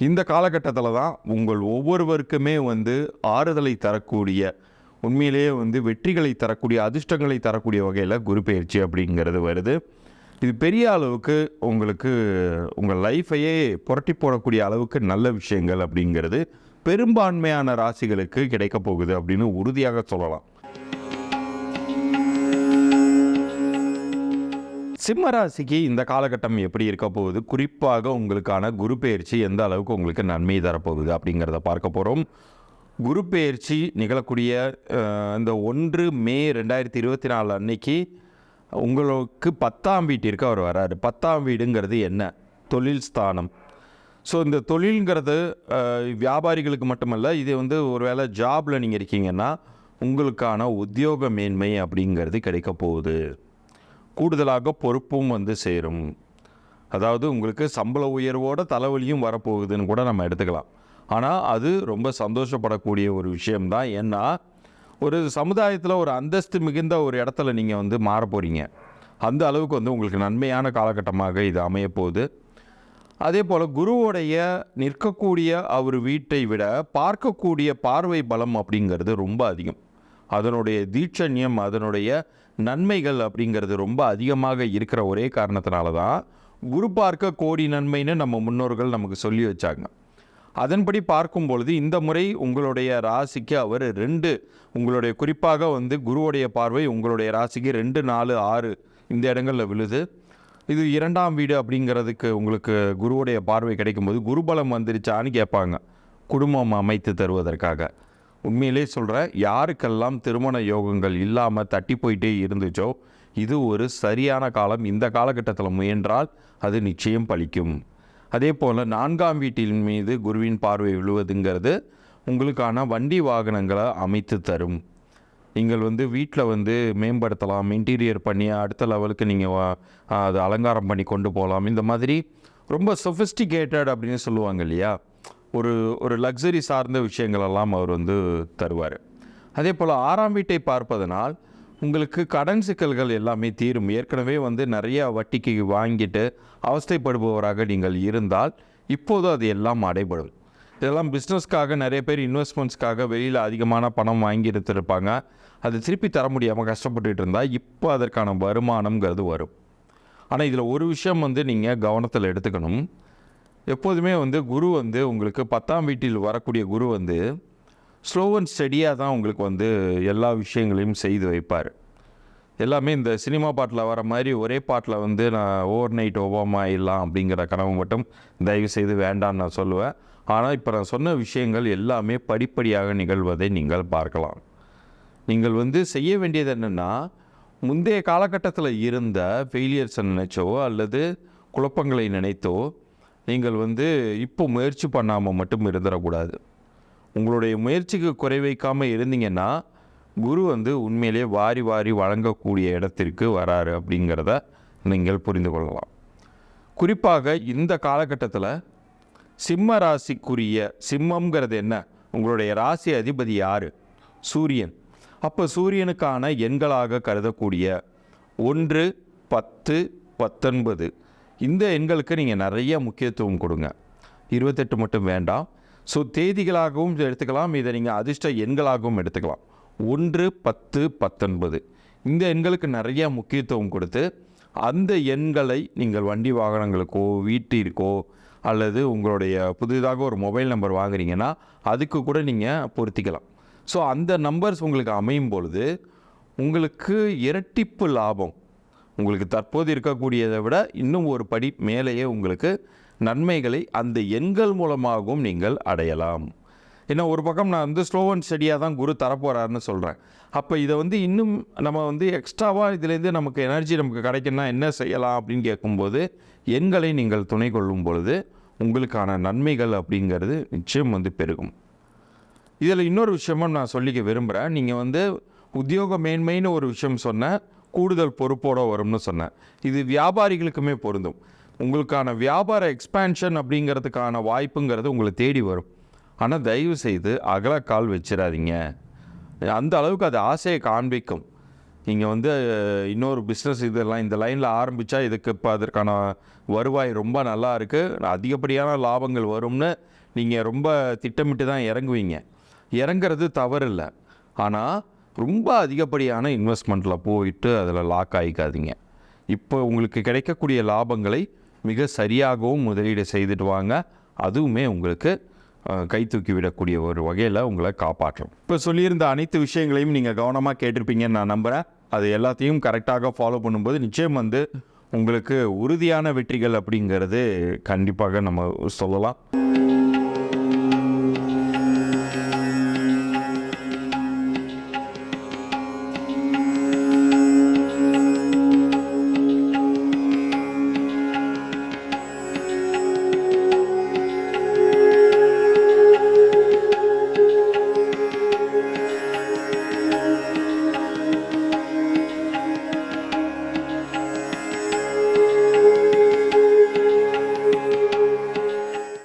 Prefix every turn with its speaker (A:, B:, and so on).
A: இந்த காலகட்டத்தில் தான் உங்கள் ஒவ்வொருவருக்குமே வந்து ஆறுதலை தரக்கூடிய உண்மையிலேயே வந்து வெற்றிகளை தரக்கூடிய அதிர்ஷ்டங்களை தரக்கூடிய வகையில் குரு பயிற்சி அப்படிங்கிறது வருது. இது பெரிய அளவுக்கு உங்களுக்கு உங்கள் லைஃப்பையே புரட்டி போடக்கூடிய அளவுக்கு நல்ல விஷயங்கள் அப்படிங்கிறது பெரும்பான்மையான ராசிகளுக்கு கிடைக்க போகுது அப்படின்னு உறுதியாக சொல்லலாம். சிம்மராசிக்கு இந்த காலகட்டம் எப்படி இருக்க போகுது? குறிப்பாக உங்களுக்கான குரு பெயர்ச்சி எந்த அளவுக்கு உங்களுக்கு நன்மை தரப்போகுது அப்படிங்கிறத பார்க்க போகிறோம் குரு பெயர்ச்சி நிகழக்கூடிய இந்த ஒன்று மே ரெண்டாயிரத்தி இருபத்தி நாலு அன்னைக்கு உங்களுக்கு பத்தாம் வீட்டிற்கு அவர் வராரு. பத்தாம் வீடுங்கிறது என்ன? தொழில் ஸ்தானம். ஸோ இந்த தொழில்ங்கிறது வியாபாரிகளுக்கு மட்டுமல்ல இது வந்து ஒருவேளை ஜாபில் நீங்கள் இருக்கீங்கன்னா உங்களுக்கான உத்தியோக மேன்மை அப்படிங்கிறது கிடைக்க போகுது. கூடுதலாக பொறுப்பும் வந்து சேரும். அதாவது உங்களுக்கு சம்பள உயர்வோட தலைவலியும் வரப்போகுதுன்னு கூட நம்ம எடுத்துக்கலாம். ஆனால் அது ரொம்ப சந்தோஷப்படக்கூடிய ஒரு விஷயம்தான். ஏன்னா ஒரு சமுதாயத்தில் ஒரு அந்தஸ்து மிகுந்த ஒரு இடத்துல நீங்கள் வந்து மாற போகிறீங்க அந்த அளவுக்கு வந்து உங்களுக்கு நன்மையான காலகட்டமாக இது அமையப்போகுது அதே போல் குருவோடைய நிற்கக்கூடிய அவர் வீட்டை விட பார்க்கக்கூடிய பார்வை பலம் அப்படிங்கிறது ரொம்ப அதிகம். அதனுடைய தீட்சண்யம் அதனுடைய நன்மைகள் அப்படிங்கிறது ரொம்ப அதிகமாக இருக்கிற ஒரே காரணத்தினால தான் குரு பார்க்க கோடி நன்மைன்னு நம்ம முன்னோர்கள் நமக்கு சொல்லி வச்சாங்க. அதன்படி பார்க்கும் பொழுது இந்த முறை உங்களுடைய ராசிக்கு அவர் ரெண்டு உங்களுடைய குறிப்பாக வந்து குருவுடைய பார்வை உங்களுடைய ராசிக்கு ரெண்டு நாலு ஆறு இந்த இடங்களில் விழுது. இது இரண்டாம் வீடு அப்படிங்கிறதுக்கு உங்களுக்கு குருவுடைய பார்வை கிடைக்கும்போது குருபலம் வந்துருச்சான்னு கேட்பாங்க. குடும்பம் அமைத்து தருவதற்காக. உண்மையிலே சொல்கிறேன் யாருக்கெல்லாம் திருமண யோகங்கள் இல்லாமல் தட்டி போயிட்டே இருந்துச்சோ இது ஒரு சரியான காலம். இந்த காலகட்டத்தில் முயன்றால் அது நிச்சயம் பலிக்கும் அதே போல் நான்காம் வீட்டின் மீது குருவின் பார்வை விழுவதுங்கிறது உங்களுக்கான வண்டி வாகனங்களை அமைத்து தரும். நீங்கள் வந்து வீட்டில் வந்து மேம்படுத்தலாம் இன்டீரியர் பண்ணி அடுத்த லெவலுக்கு நீங்கள் அது அலங்காரம் பண்ணி கொண்டு போகலாம். இந்த மாதிரி ரொம்ப சொஃபிஸ்டிகேட்டட் அப்படின்னு சொல்லுவாங்க இல்லையா? ஒரு ஒரு லக்ஸரி சார்ந்த விஷயங்களெல்லாம் அவர் வந்து தருவார். அதே போல் ஆறாம் வீட்டை பார்ப்பதனால் உங்களுக்கு கடன் சிக்கல்கள் எல்லாமே தீரும். ஏற்கனவே வந்து நிறைய வட்டிக்கு வாங்கிட்டு அவஸ்தைப்படுபவராக நீங்கள் இருந்தால் இப்போது அது எல்லாம் அடைபடும். இதெல்லாம் பிஸ்னஸ்க்காக நிறைய பேர் இன்வெஸ்ட்மெண்ட்ஸ்க்காக வெளியில் அதிகமான பணம் வாங்கி எடுத்துருப்பாங்க அது திருப்பி தர முடியாமல் கஷ்டப்பட்டுட்டு இருந்தால் இப்போ அதற்கான வருமானம்ங்கிறது வரும். ஆனால் இதில் ஒரு விஷயம் வந்து நீங்கள் கவனத்தில் எடுத்துக்கணும். எப்போதுமே வந்து குரு வந்து உங்களுக்கு பத்தாம் வீட்டில் வரக்கூடிய குரு வந்து ஸ்லோ அண்ட் ஸ்டெடியாக தான் உங்களுக்கு வந்து எல்லா விஷயங்களையும் செய்து வைப்பார். எல்லாமே இந்த சினிமா பாட்டில் வர மாதிரி ஒரே பாட்டில் வந்து நான் ஓவர் நைட் ஒபாமா ஆயிடலாம் அப்படிங்கிற கனவு மட்டும் தயவு செய்து வேண்டாம்னு நான் சொல்லுவேன். ஆனால் இப்போ நான் சொன்ன விஷயங்கள் எல்லாமே படிப்படியாக நிகழ்வதை நீங்கள் பார்க்கலாம். நீங்கள் வந்து செய்ய வேண்டியது என்னென்னா முந்தைய காலகட்டத்தில் இருந்த ஃபெயிலியர்ஸை நினைச்சோ அல்லது குழப்பங்களை நினைத்தோ நீங்கள் வந்து இப்போ முயற்சி பண்ணாமல் மட்டும் இருந்துடக்கூடாது உங்களுடைய முயற்சிக்கு குறை வைக்காமல் இருந்தீங்கன்னா குரு வந்து உண்மையிலே வாரி வாரி வழங்கக்கூடிய இடத்திற்கு வராரு அப்படிங்கிறத நீங்கள் புரிந்து கொள்ளலாம். குறிப்பாக இந்த காலகட்டத்தில் சிம்ம ராசிக்குரிய சிம்மங்கிறது என்ன? உங்களுடைய ராசி அதிபதி யார்? சூரியன். அப்போ சூரியனுக்கான எண்களாக கருதக்கூடிய ஒன்று பத்து பத்தொன்பது. இந்த எண்களுக்கு நீங்கள் நிறைய முக்கியத்துவம் கொடுங்க. இருபத்தெட்டு மட்டும் வேண்டாம். ஸோ தேதிகளாகவும் எடுத்துக்கலாம். இதை நீங்கள் அதிர்ஷ்ட எண்களாகவும் எடுத்துக்கலாம். ஒன்று பத்து பத்தொன்பது. இந்த எண்களுக்கு நிறைய முக்கியத்துவம் கொடுத்து அந்த எண்களை நீங்கள் வண்டி வாகனங்களுக்கோ வீட்டிற்கோ அல்லது உங்களுடைய புதிதாக ஒரு மொபைல் நம்பர் வாங்குறீங்கன்னா அதுக்கு கூட நீங்கள் பொருத்திக்கலாம். ஸோ அந்த நம்பர்ஸ் உங்களுக்கு அமையும் பொழுது உங்களுக்கு இரட்டிப்பு லாபம் உங்களுக்கு தற்போது இருக்கக்கூடியதை விட இன்னும் ஒரு படி மேலேயே உங்களுக்கு நன்மைகளை அந்த எண்கள் மூலமாகவும் நீங்கள் அடையலாம். ஏன்னா ஒரு பக்கம் நான் வந்து ஸ்லோ அண்ட் ஸ்டடியாக தான் குரு தரப்போகிறாருன்னு சொல்கிறேன் அப்போ இதை வந்து இன்னும் நம்ம வந்து எக்ஸ்ட்ராவாக இதுலேருந்து நமக்கு எனர்ஜி நமக்கு கிடைக்குன்னா என்ன செய்யலாம் அப்படின்னு கேட்கும்போது எண்களை நீங்கள் துணை கொள்ளும் பொழுது உங்களுக்கான நன்மைகள் அப்படிங்கிறது நிச்சயம் வந்து பெருகும். இதில் இன்னொரு விஷயமும் நான் சொல்லிக்க விரும்புகிறேன் நீங்கள் வந்து உத்தியோக மேன்மைன்னு ஒரு விஷயம் சொன்னேன் கூடுதல் பொறுப்போடு வரும்னு சொன்னேன். இது வியாபாரிகளுக்குமே பொருந்தும். உங்களுக்கான வியாபார எக்ஸ்பேன்ஷன் அப்படிங்கிறதுக்கான வாய்ப்புங்கிறது உங்களை தேடி வரும். ஆனால் தயவு செய்து அகலக்கால் வச்சிடாதீங்க. அந்த அளவுக்கு அது ஆசையை காண்பிக்கும். நீங்கள் வந்து இன்னொரு பிஸ்னஸ் இதெல்லாம் இந்த லைனில் ஆரம்பித்தா இதுக்கு இப்போ அதற்கான வருவாய் ரொம்ப நல்லா இருக்குது அதிகப்படியான லாபங்கள் வரும்னு நீங்கள் ரொம்ப திட்டமிட்டு தான் இறங்குவீங்க. இறங்குறது தவறு இல்லை ஆனால் ரொம்ப அதிகப்படியான இன்வெஸ்ட்மெண்ட்டில் போயிட்டு அதில் லாக் ஆகிக்காதீங்க இப்போ உங்களுக்கு கிடைக்கக்கூடிய லாபங்களை மிக சரியாகவும் முதலீடு செய்துட்டு வாங்க. அதுவுமே உங்களுக்கு கை தூக்கி விடக்கூடிய ஒரு வகையில் உங்களை காப்பாற்றும். இப்போ சொல்லியிருந்த அனைத்து விஷயங்களையும் நீங்கள் கவனமாக கேட்டிருப்பீங்கன்னு நான் நம்புகிறேன் அது எல்லாத்தையும் கரெக்டாக ஃபாலோ பண்ணும்போது நிச்சயம் வந்து உங்களுக்கு உறுதியான வெற்றிகள் அப்படிங்கிறது கண்டிப்பாக நம்ம சொல்லலாம்.